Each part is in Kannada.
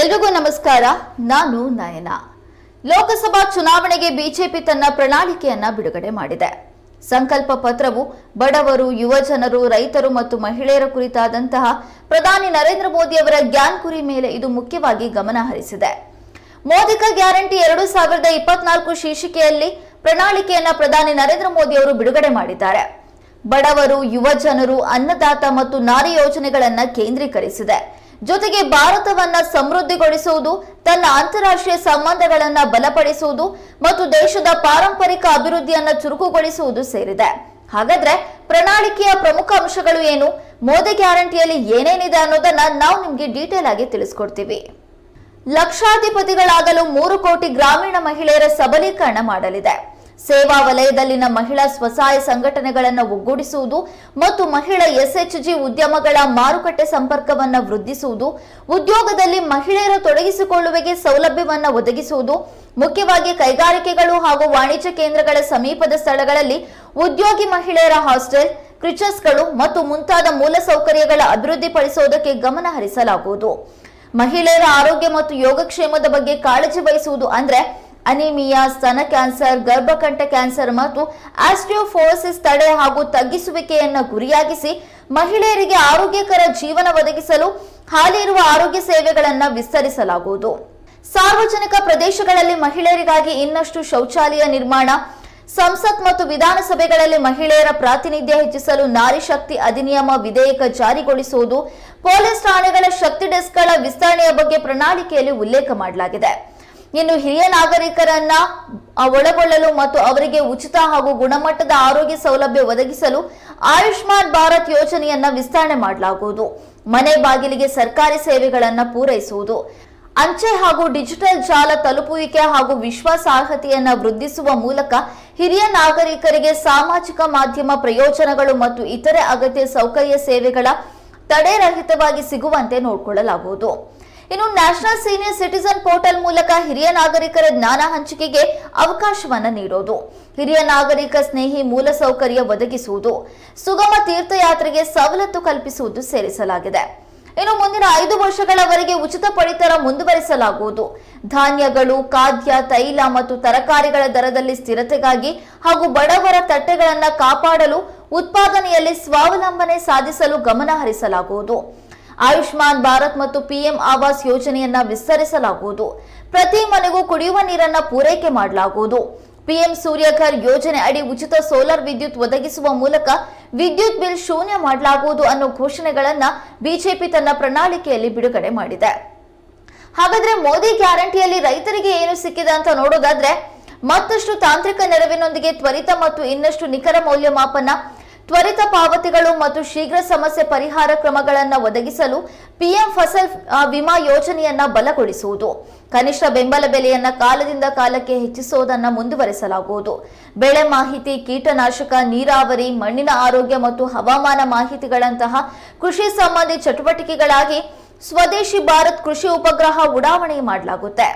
ಎಲ್ರಿಗೂ ನಮಸ್ಕಾರ. ನಾನು ನಯನ. ಲೋಕಸಭಾ ಚುನಾವಣೆಗೆ ಬಿಜೆಪಿ ತನ್ನ ಪ್ರಣಾಳಿಕೆಯನ್ನ ಬಿಡುಗಡೆ ಮಾಡಿದೆ. ಸಂಕಲ್ಪ ಪತ್ರವು ಬಡವರು, ಯುವಜನರು, ರೈತರು ಮತ್ತು ಮಹಿಳೆಯರ ಕುರಿತಾದಂತಹ ಪ್ರಧಾನಿ ನರೇಂದ್ರ ಮೋದಿ ಅವರ ಗ್ಯಾನ್ ಕುರಿ ಮೇಲೆ ಇದು ಮುಖ್ಯವಾಗಿ ಗಮನ ಹರಿಸಿದೆ. ಮೋದಿಕ ಗ್ಯಾರಂಟಿ ಎರಡು ಸಾವಿರದ ಇಪ್ಪತ್ನಾಲ್ಕು ಶೀರ್ಷಿಕೆಯಲ್ಲಿ ಪ್ರಣಾಳಿಕೆಯನ್ನ ಪ್ರಧಾನಿ ನರೇಂದ್ರ ಮೋದಿ ಅವರು ಬಿಡುಗಡೆ ಮಾಡಿದ್ದಾರೆ. ಬಡವರು ಯುವ ಜನರು ಅನ್ನದಾತ ಮತ್ತು ನಾರಿ ಯೋಜನೆಗಳನ್ನ ಕೇಂದ್ರೀಕರಿಸಿದೆ. ಜೊತೆಗೆ ಭಾರತವನ್ನ ಸಮೃದ್ಧಿಗೊಳಿಸುವುದು, ತನ್ನ ಅಂತಾರಾಷ್ಟ್ರೀಯ ಸಂಬಂಧಗಳನ್ನ ಬಲಪಡಿಸುವುದು ಮತ್ತು ದೇಶದ ಪಾರಂಪರಿಕ ಅಭಿವೃದ್ಧಿಯನ್ನ ಚುರುಕುಗೊಳಿಸುವುದು ಸೇರಿದೆ. ಹಾಗಾದ್ರೆ ಪ್ರಣಾಳಿಕೆಯ ಪ್ರಮುಖ ಅಂಶಗಳು ಏನು? ಮೋದಿ ಗ್ಯಾರಂಟಿಯಲ್ಲಿ ಏನೇನಿದೆ ಅನ್ನೋದನ್ನ ನಾವು ನಿಮ್ಗೆ ಡೀಟೇಲ್ ಆಗಿ ತಿಳಿಸ್ಕೊಡ್ತೀವಿ. ಲಕ್ಷಾಧಿಪತಿಗಳಾಗಲು ಮೂರು ಕೋಟಿ ಗ್ರಾಮೀಣ ಮಹಿಳೆಯರ ಸಬಲೀಕರಣ ಮಾಡಲಿದೆ. ಸೇವಾ ವಲಯದಲ್ಲಿನ ಮಹಿಳಾ ಸ್ವಸಹಾಯ ಸಂಘಟನೆಗಳನ್ನು ಒಗ್ಗೂಡಿಸುವುದು ಮತ್ತು ಮಹಿಳಾ ಎಸ್ಎಚ್ಜಿ ಉದ್ಯಮಗಳ ಮಾರುಕಟ್ಟೆ ಸಂಪರ್ಕವನ್ನು ವೃದ್ಧಿಸುವುದು, ಉದ್ಯೋಗದಲ್ಲಿ ಮಹಿಳೆಯರ ತೊಡಗಿಸಿಕೊಳ್ಳುವಿಕೆ ಸೌಲಭ್ಯವನ್ನು ಒದಗಿಸುವುದು, ಮುಖ್ಯವಾಗಿ ಕೈಗಾರಿಕೆಗಳು ಹಾಗೂ ವಾಣಿಜ್ಯ ಕೇಂದ್ರಗಳ ಸಮೀಪದ ಸ್ಥಳಗಳಲ್ಲಿ ಉದ್ಯೋಗಿ ಮಹಿಳೆಯರ ಹಾಸ್ಟೆಲ್ ಕ್ರಿಚಸ್ಗಳು ಮತ್ತು ಮುಂತಾದ ಮೂಲಸೌಕರ್ಯಗಳ ಅಭಿವೃದ್ಧಿಪಡಿಸುವುದಕ್ಕೆ ಗಮನ ಹರಿಸಲಾಗುವುದು. ಮಹಿಳೆಯರ ಆರೋಗ್ಯ ಮತ್ತು ಯೋಗಕ್ಷೇಮದ ಬಗ್ಗೆ ಕಾಳಜಿ ವಹಿಸುವುದು ಅಂದ್ರೆ ಅನಿಮಿಯಾ ಸ್ತನ ಕ್ಯಾನ್ಸರ್, ಗರ್ಭಕಂಠ ಕ್ಯಾನ್ಸರ್ ಮತ್ತು ಆಸ್ಟಿಯೋಫೋಸಿಸ್ ತಡೆ ಹಾಗೂ ತಗ್ಗಿಸುವಿಕೆಯನ್ನು ಗುರಿಯಾಗಿಸಿ ಮಹಿಳೆಯರಿಗೆ ಆರೋಗ್ಯಕರ ಜೀವನ ಒದಗಿಸಲು ಹಾಲಿ ಇರುವ ಆರೋಗ್ಯ ಸೇವೆಗಳನ್ನು ವಿಸ್ತರಿಸಲಾಗುವುದು. ಸಾರ್ವಜನಿಕ ಪ್ರದೇಶಗಳಲ್ಲಿ ಮಹಿಳೆಯರಿಗಾಗಿ ಇನ್ನಷ್ಟು ಶೌಚಾಲಯ ನಿರ್ಮಾಣ, ಸಂಸತ್ ಮತ್ತು ವಿಧಾನಸಭೆಗಳಲ್ಲಿ ಮಹಿಳೆಯರ ಪ್ರಾತಿನಿಧ್ಯ ಹೆಚ್ಚಿಸಲು ನಾರಿ ಶಕ್ತಿ ಅಧಿನಿಯಮ ವಿಧೇಯಕ ಜಾರಿಗೊಳಿಸುವುದು, ಪೊಲೀಸ್ ಠಾಣೆಗಳ ಶಕ್ತಿ ಡೆಸ್ಕ್ಗಳ ವಿಸ್ತರಣೆಯ ಬಗ್ಗೆ ಪ್ರಣಾಳಿಕೆಯಲ್ಲಿ ಉಲ್ಲೇಖ ಮಾಡಲಾಗಿದೆ. ಇನ್ನು ಹಿರಿಯ ನಾಗರಿಕರನ್ನ ಒಳಗೊಳ್ಳಲು ಮತ್ತು ಅವರಿಗೆ ಉಚಿತ ಹಾಗೂ ಗುಣಮಟ್ಟದ ಆರೋಗ್ಯ ಸೌಲಭ್ಯ ಒದಗಿಸಲು ಆಯುಷ್ಮಾನ್ ಭಾರತ್ ಯೋಜನೆಯನ್ನ ವಿಸ್ತರಣೆ ಮಾಡಲಾಗುವುದು. ಮನೆ ಬಾಗಿಲಿಗೆ ಸರ್ಕಾರಿ ಸೇವೆಗಳನ್ನ ಪೂರೈಸುವುದು. ಅಂಚೆ ಹಾಗೂ ಡಿಜಿಟಲ್ ಜಾಲ ತಲುಪುವಿಕೆ ಹಾಗೂ ವಿಶ್ವಾಸಾರ್ಹತೆಯನ್ನು ವೃದ್ಧಿಸುವ ಮೂಲಕ ಹಿರಿಯ ನಾಗರಿಕರಿಗೆ ಸಾಮಾಜಿಕ ಮಾಧ್ಯಮ ಪ್ರಯೋಜನಗಳು ಮತ್ತು ಇತರೆ ಅಗತ್ಯ ಸೌಕರ್ಯ ಸೇವೆಗಳ ತಡೆರಹಿತವಾಗಿ ಸಿಗುವಂತೆ ನೋಡಿಕೊಳ್ಳಲಾಗುವುದು. ಇನ್ನು ನ್ಯಾಷನಲ್ ಸೀನಿಯರ್ ಸಿಟಿಸನ್ ಪೋರ್ಟಲ್ ಮೂಲಕ ಹಿರಿಯ ನಾಗರಿಕರ ಜ್ಞಾನ ಹಂಚಿಕೆಗೆ ಅವಕಾಶವನ್ನು ನೀಡೋದು. ಹಿರಿಯ ನಾಗರಿಕ ಸ್ನೇಹಿ ಮೂಲಸೌಕರ್ಯ ಒದಗಿಸುವುದು, ಸುಗಮ ತೀರ್ಥಯಾತ್ರೆಗೆ ಸವಲತ್ತು ಕಲ್ಪಿಸುವುದು ಸೇರಿಸಲಾಗಿದೆ. ಇನ್ನು ಮುಂದಿನ ಐದು ವರ್ಷಗಳವರೆಗೆ ಉಚಿತ ಪಡಿತರ ಮುಂದುವರಿಸಲಾಗುವುದು. ಧಾನ್ಯಗಳು, ಖಾದ್ಯ, ತೈಲ ಮತ್ತು ತರಕಾರಿಗಳ ದರದಲ್ಲಿ ಸ್ಥಿರತೆಗಾಗಿ ಹಾಗೂ ಬಡವರ ತಟ್ಟೆಗಳನ್ನು ಕಾಪಾಡಲು ಉತ್ಪಾದನೆಯಲ್ಲಿ ಸ್ವಾವಲಂಬನೆ ಸಾಧಿಸಲು ಗಮನ ಹರಿಸಲಾಗುವುದು. ಆಯುಷ್ಮಾನ್ ಭಾರತ್ ಮತ್ತು ಪಿಎಂ ಆವಾಸ್ ಯೋಜನೆಯನ್ನ ವಿಸ್ತರಿಸಲಾಗುವುದು. ಪ್ರತಿ ಮನೆಗೂ ಕುಡಿಯುವ ನೀರನ್ನ ಪೂರೈಕೆ ಮಾಡಲಾಗುವುದು. ಪಿಎಂ ಸೂರ್ಯಘರ್ ಯೋಜನೆ ಅಡಿ ಉಚಿತ ಸೋಲಾರ್ ವಿದ್ಯುತ್ ಒದಗಿಸುವ ಮೂಲಕ ವಿದ್ಯುತ್ ಬಿಲ್ ಶೂನ್ಯ ಮಾಡಲಾಗುವುದು ಅನ್ನೋ ಘೋಷಣೆಗಳನ್ನ ಬಿಜೆಪಿ ತನ್ನ ಪ್ರಣಾಳಿಕೆಯಲ್ಲಿ ಬಿಡುಗಡೆ ಮಾಡಿದೆ. ಹಾಗಾದ್ರೆ ಮೋದಿ ಗ್ಯಾರಂಟಿಯಲ್ಲಿ ರೈತರಿಗೆ ಏನು ಸಿಕ್ಕಿದೆ ಅಂತ ನೋಡೋದಾದ್ರೆ ಮತ್ತಷ್ಟು ತಾಂತ್ರಿಕ ನೆರವಿನೊಂದಿಗೆ ತ್ವರಿತ ಮತ್ತು ಇನ್ನಷ್ಟು ನಿಖರ ಮೌಲ್ಯಮಾಪನ ತ್ವರಿತ ಪಾವತಿಗಳು ಮತ್ತು ಶೀಘ್ರ ಸಮಸ್ಯೆ ಪರಿಹಾರ ಕ್ರಮಗಳನ್ನು ಒದಗಿಸಲು ಪಿಎಂ ಫಸಲ್ ವಿಮಾ ಯೋಜನೆಯನ್ನ ಬಲಗೊಳಿಸುವುದು. ಕನಿಷ್ಠ ಬೆಂಬಲ ಬೆಲೆಯನ್ನ ಕಾಲದಿಂದ ಕಾಲಕ್ಕೆ ಹೆಚ್ಚಿಸುವುದನ್ನು ಮುಂದುವರೆಸಲಾಗುವುದು. ಬೆಳೆ ಮಾಹಿತಿ, ಕೀಟನಾಶಕ, ನೀರಾವರಿ, ಮಣ್ಣಿನ ಆರೋಗ್ಯ ಮತ್ತು ಹವಾಮಾನ ಮಾಹಿತಿಗಳಂತಹ ಕೃಷಿ ಸಂಬಂಧಿ ಚಟುವಟಿಕೆಗಳಾಗಿ ಸ್ವದೇಶಿ ಭಾರತ್ ಕೃಷಿ ಉಪಗ್ರಹ ಉಡಾವಣೆ ಮಾಡಲಾಗುತ್ತೆ.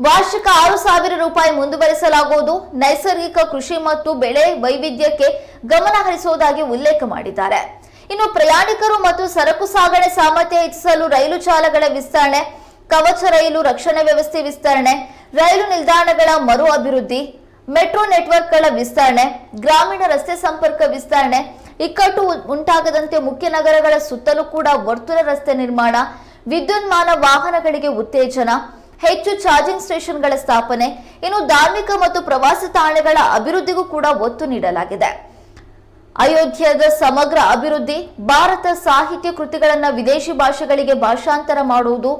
ವಾರ್ಷಿಕ ಆರು ಸಾವಿರ ರೂಪಾಯಿ ಮುಂದುವರಿಸಲಾಗುವುದು. ನೈಸರ್ಗಿಕ ಕೃಷಿ ಮತ್ತು ಬೆಳೆ ವೈವಿಧ್ಯಕ್ಕೆ ಗಮನ ಹರಿಸುವುದಾಗಿ ಉಲ್ಲೇಖ ಮಾಡಿದ್ದಾರೆ. ಇನ್ನು ಪ್ರಯಾಣಿಕರು ಮತ್ತು ಸರಕು ಸಾಗಣೆ ಸಾಮರ್ಥ್ಯ ಹೆಚ್ಚಿಸಲು ರೈಲು ಜಾಲಗಳ ವಿಸ್ತರಣೆ, ಕವಚ ರೈಲು ರಕ್ಷಣಾ ವ್ಯವಸ್ಥೆ ವಿಸ್ತರಣೆ, ರೈಲು ನಿಲ್ದಾಣಗಳ ಮರು ಅಭಿವೃದ್ಧಿ, ಮೆಟ್ರೋ ನೆಟ್ವರ್ಕ್ಗಳ ವಿಸ್ತರಣೆ, ಗ್ರಾಮೀಣ ರಸ್ತೆ ಸಂಪರ್ಕ ವಿಸ್ತರಣೆ, ಇಕ್ಕಟ್ಟು ಉಂಟಾಗದಂತೆ ಮುಖ್ಯ ನಗರಗಳ ಸುತ್ತಲೂ ಕೂಡ ವರ್ತುಲ ರಸ್ತೆ ನಿರ್ಮಾಣ, ವಿದ್ಯುನ್ಮಾನ ವಾಹನಗಳಿಗೆ ಉತ್ತೇಜನ ಹೆಚ್ಚು ಚಾರ್ಜಿಂಗ್ ಸ್ಟೇಷನ್ಗಳ ಸ್ಥಾಪನೆ, ಇನ್ನು ಧಾರ್ಮಿಕ ಮತ್ತು ಪ್ರವಾಸಿ ತಾಣಗಳ ಅಭಿವೃದ್ಧಿಗೂ ಕೂಡ ಒತ್ತು ನೀಡಲಾಗಿದೆ. ಅಯೋಧ್ಯದ ಸಮಗ್ರ ಅಭಿವೃದ್ಧಿ, ಭಾರತ ಸಾಹಿತ್ಯ ಕೃತಿಗಳನ್ನು ವಿದೇಶಿ ಭಾಷೆಗಳಿಗೆ ಭಾಷಾಂತರ ಮಾಡುವುದು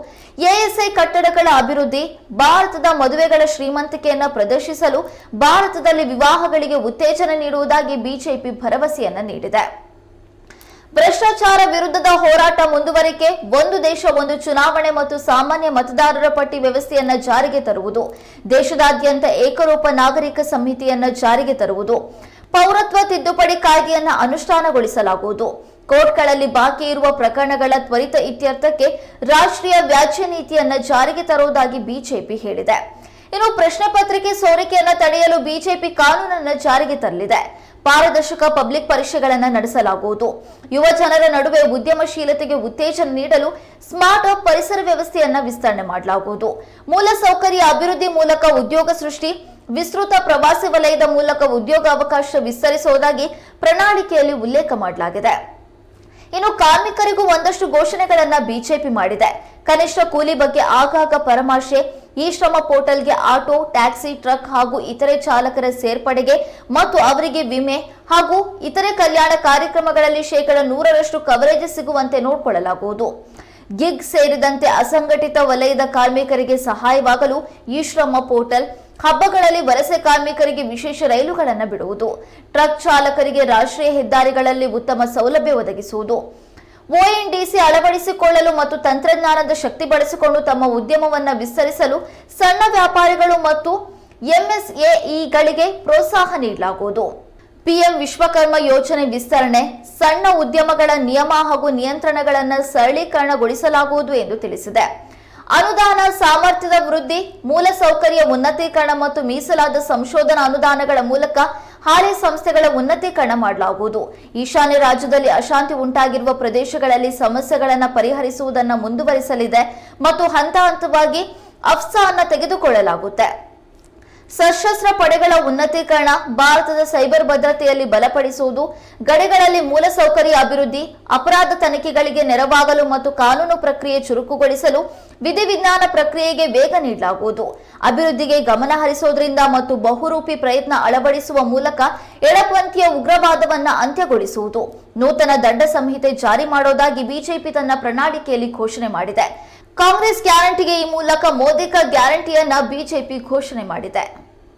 ಎಎಸ್ಐ ಕಟ್ಟಡಗಳ ಅಭಿವೃದ್ಧಿ, ಭಾರತದ ಮದುವೆಗಳ ಶ್ರೀಮಂತಿಕೆಯನ್ನು ಪ್ರದರ್ಶಿಸಲು ಭಾರತದಲ್ಲಿ ವಿವಾಹಗಳಿಗೆ ಉತ್ತೇಜನ ನೀಡುವುದಾಗಿ ಬಿಜೆಪಿ ಭರವಸೆಯನ್ನು ನೀಡಿದೆ. ಭ್ರಷ್ಟಾಚಾರ ವಿರುದ್ಧದ ಹೋರಾಟ ಮುಂದುವರಿಕೆ, ಒಂದು ದೇಶ, ಒಂದು ಚುನಾವಣೆ ಮತ್ತು ಸಾಮಾನ್ಯ ಮತದಾರರ ಪಟ್ಟಿ ವ್ಯವಸ್ಥೆಯನ್ನು ಜಾರಿಗೆ ತರುವುದು, ದೇಶದಾದ್ಯಂತ ಏಕರೂಪ ನಾಗರಿಕ ಸಂಹಿತೆಯನ್ನ ಜಾರಿಗೆ ತರುವುದು, ಪೌರತ್ವ ತಿದ್ದುಪಡಿ ಕಾಯ್ದೆಯನ್ನ ಅನುಷ್ಠಾನಗೊಳಿಸಲಾಗುವುದು. ಕೋರ್ಟ್ಗಳಲ್ಲಿ ಬಾಕಿ ಇರುವ ಪ್ರಕರಣಗಳ ತ್ವರಿತ ಇತ್ಯರ್ಥಕ್ಕೆ ರಾಷ್ಟ್ರೀಯ ವ್ಯಾಜ್ಯ ನೀತಿಯನ್ನ ಜಾರಿಗೆ ತರುವುದಾಗಿ ಬಿಜೆಪಿ ಹೇಳಿದೆ. ಇನ್ನು ಪ್ರಶ್ನೆ ಪತ್ರಿಕೆ ಸೋರಿಕೆಯನ್ನು ತಡೆಯಲು ಬಿಜೆಪಿ ಕಾನೂನನ್ನು ಜಾರಿಗೆ ತರಲಿದೆ. ಪಾರದರ್ಶಕ ಪಬ್ಲಿಕ್ ಪರೀಕ್ಷೆಗಳನ್ನು ನಡೆಸಲಾಗುವುದು. ಯುವ ಜನರ ನಡುವೆ ಉದ್ಯಮಶೀಲತೆಗೆ ಉತ್ತೇಜನ ನೀಡಲು ಸ್ಮಾರ್ಟ್ ಅಪ್ ಪರಿಸರ ವ್ಯವಸ್ಥೆಯನ್ನು ವಿಸ್ತರಣೆ ಮಾಡಲಾಗುವುದು. ಮೂಲಸೌಕರ್ಯ ಅಭಿವೃದ್ಧಿ ಮೂಲಕ ಉದ್ಯೋಗ ಸೃಷ್ಟಿ, ವಿಸ್ತೃತ ಪ್ರವಾಸಿ ವಲಯದ ಮೂಲಕ ಉದ್ಯೋಗ ಅವಕಾಶ ವಿಸ್ತರಿಸುವುದಾಗಿ ಪ್ರಣಾಳಿಕೆಯಲ್ಲಿ ಉಲ್ಲೇಖ ಮಾಡಲಾಗಿದೆ. ಇನ್ನು ಕಾರ್ಮಿಕರಿಗೂ ಒಂದಷ್ಟು ಘೋಷಣೆಗಳನ್ನ ಬಿಜೆಪಿ ಮಾಡಿದೆ. ಕನಿಷ್ಠ ಕೂಲಿ ಬಗ್ಗೆ ಆಗಾಗ ಪರಾಮರ್ಶೆ, ಈ ಶ್ರಮ ಪೋರ್ಟಲ್ಗೆ ಆಟೋ, ಟ್ಯಾಕ್ಸಿ, ಟ್ರಕ್ ಹಾಗೂ ಇತರೆ ಚಾಲಕರ ಸೇರ್ಪಡೆಗೆ ಮತ್ತು ಅವರಿಗೆ ವಿಮೆ ಹಾಗೂ ಇತರೆ ಕಲ್ಯಾಣ ಕಾರ್ಯಕ್ರಮಗಳಲ್ಲಿ ಶೇಕಡ ನೂರರಷ್ಟು ಕವರೇಜ್ ಸಿಗುವಂತೆ ನೋಡಿಕೊಳ್ಳಲಾಗುವುದು. ಗಿಗ್ ಸೇರಿದಂತೆ ಅಸಂಘಟಿತ ವಲಯದ ಕಾರ್ಮಿಕರಿಗೆ ಸಹಾಯವಾಗಲು ಈ ಶ್ರಮ ಪೋರ್ಟಲ್, ಹಬ್ಬಗಳಲ್ಲಿ ವಲಸೆ ಕಾರ್ಮಿಕರಿಗೆ ವಿಶೇಷ ರೈಲುಗಳನ್ನು ಬಿಡುವುದು, ಟ್ರಕ್ ಚಾಲಕರಿಗೆ ರಾಷ್ಟ್ರೀಯ ಹೆದ್ದಾರಿಗಳಲ್ಲಿ ಉತ್ತಮ ಸೌಲಭ್ಯ ಒದಗಿಸುವುದು. ಒಎನ್ಡಿಸಿ ಅಳವಡಿಸಿಕೊಳ್ಳಲು ಮತ್ತು ತಂತ್ರಜ್ಞಾನದ ಶಕ್ತಿ ಬಳಸಿಕೊಂಡು ತಮ್ಮ ಉದ್ಯಮವನ್ನು ವಿಸ್ತರಿಸಲು ಸಣ್ಣ ವ್ಯಾಪಾರಿಗಳು ಮತ್ತು ಎಂಎಸ್ಎಇಗಳಿಗೆ ಪ್ರೋತ್ಸಾಹ ನೀಡಲಾಗುವುದು. ಪಿಎಂ ವಿಶ್ವಕರ್ಮ ಯೋಜನೆ ವಿಸ್ತರಣೆ, ಸಣ್ಣ ಉದ್ಯಮಗಳ ನಿಯಮ ಹಾಗೂ ನಿಯಂತ್ರಣಗಳನ್ನು ಸರಳೀಕರಣಗೊಳಿಸಲಾಗುವುದು ಎಂದು ತಿಳಿಸಿದೆ. ಅನುದಾನ ಸಾಮರ್ಥ್ಯದ ವೃದ್ಧಿ ಮೂಲಸೌಕರ್ಯ ಉನ್ನತೀಕರಣ ಮತ್ತು ಮೀಸಲಾದ ಸಂಶೋಧನಾ ಅನುದಾನಗಳ ಮೂಲಕ ಹಾಲಿ ಸಂಸ್ಥೆಗಳ ಉನ್ನತೀಕರಣ ಮಾಡಲಾಗುವುದು. ಈಶಾನ್ಯ ರಾಜ್ಯದಲ್ಲಿ ಅಶಾಂತಿ ಉಂಟಾಗಿರುವ ಪ್ರದೇಶಗಳಲ್ಲಿ ಸಮಸ್ಯೆಗಳನ್ನು ಪರಿಹರಿಸುವುದನ್ನು ಮುಂದುವರಿಸಲಿದೆ ಮತ್ತು ಹಂತ ಹಂತವಾಗಿ ಅಫ್ಸಾ ಅನ್ನ ತೆಗೆದುಕೊಳ್ಳಲಾಗುತ್ತೆ. ಸಶಸ್ತ್ರ ಪಡೆಗಳ ಉನ್ನತೀಕರಣ, ಭಾರತದ ಸೈಬರ್ ಭದ್ರತೆಯಲ್ಲಿ ಬಲಪಡಿಸುವುದು, ಗಡಿಗಳಲ್ಲಿ ಮೂಲಸೌಕರ್ಯ ಅಭಿವೃದ್ಧಿ, ಅಪರಾಧ ತನಿಖೆಗಳಿಗೆ ನೆರವಾಗಲು ಮತ್ತು ಕಾನೂನು ಪ್ರಕ್ರಿಯೆ ಚುರುಕುಗೊಳಿಸಲು ವಿಧಿವಿಜ್ಞಾನ ಪ್ರಕ್ರಿಯೆಗೆ ವೇಗ ನೀಡಲಾಗುವುದು. ಅಭಿವೃದ್ಧಿಗೆ ಗಮನ ಹರಿಸೋದ್ರಿಂದ ಮತ್ತು ಬಹುರೂಪಿ ಪ್ರಯತ್ನ ಅಳವಡಿಸುವ ಮೂಲಕ ಎಡಪಂಥೀಯ ಉಗ್ರವಾದವನ್ನು ಅಂತ್ಯಗೊಳಿಸುವುದು. ನೂತನ ದಂಡ ಸಂಹಿತೆ ಜಾರಿ ಮಾಡೋದಾಗಿ ಬಿಜೆಪಿ ತನ್ನ ಪ್ರಣಾಳಿಕೆಯಲ್ಲಿ ಘೋಷಣೆ ಮಾಡಿದೆ. ಕಾಂಗ್ರೆಸ್ ಗ್ಯಾರಂಟಿಗೆ ಈ ಮೂಲಕ ಮೋದಿಕ ಗ್ಯಾರಂಟಿಯನ್ನ ಬಿಜೆಪಿ ಘೋಷಣೆ ಮಾಡಿದೆ.